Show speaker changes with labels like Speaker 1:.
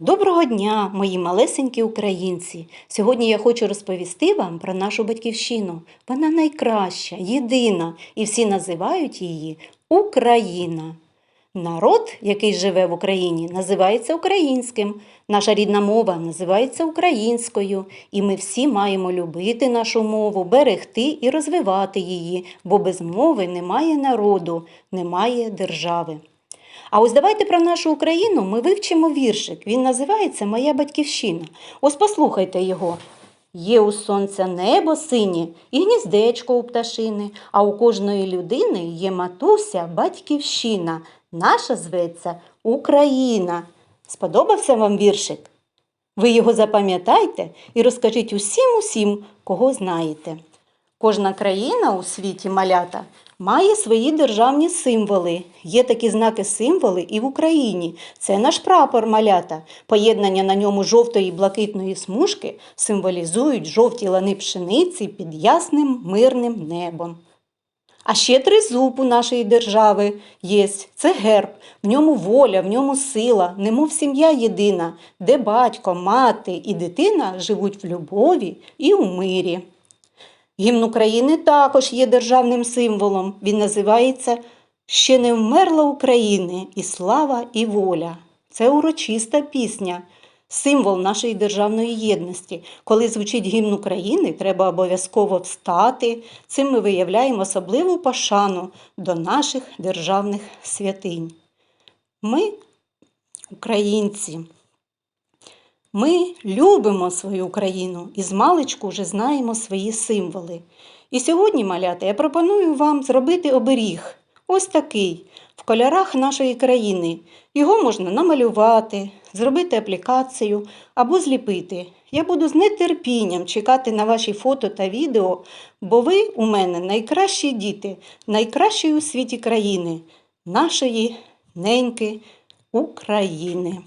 Speaker 1: Доброго дня, мої малесенькі українці! Сьогодні я хочу розповісти вам про нашу батьківщину. Вона найкраща, єдина, і всі називають її Україна. Народ, який живе в Україні, називається українським. Наша рідна мова називається українською, і ми всі маємо любити нашу мову, берегти і розвивати її, бо без мови немає народу, немає держави. А ось давайте про нашу Україну ми вивчимо віршик. Він називається Моя батьківщина. Ось послухайте його. Є у сонця небо синє і гніздечко у пташини, а у кожної людини є матуся, батьківщина. Наша зветься Україна. Сподобався вам віршик? Ви його запам'ятайте і розкажіть усім усім, кого знаєте. Кожна країна у світі малята має свої державні символи. Є такі знаки символи і в Україні. Це наш прапор малята. Поєднання на ньому жовтої і блакитної смужки символізують жовті лани пшениці під ясним мирним небом. А ще тризуб у нашої держави є. Це герб, в ньому воля, в ньому сила, немов сім'я єдина, де батько, мати і дитина живуть в любові і у мирі. Гімн України також є державним символом. Він називається Ще не вмерла України і слава, і воля. Це урочиста пісня, символ нашої державної єдності. Коли звучить гімн України, треба обов'язково встати. Цим ми виявляємо особливу пошану до наших державних святинь. Ми, українці, ми любимо свою Україну і з маличку вже знаємо свої символи. І сьогодні, малята, я пропоную вам зробити оберіг. Ось такий, в кольорах нашої країни. Його можна намалювати, зробити аплікацію або зліпити. Я буду з нетерпінням чекати на ваші фото та відео, бо ви у мене найкращі діти, найкращі у світі країни, нашої неньки України.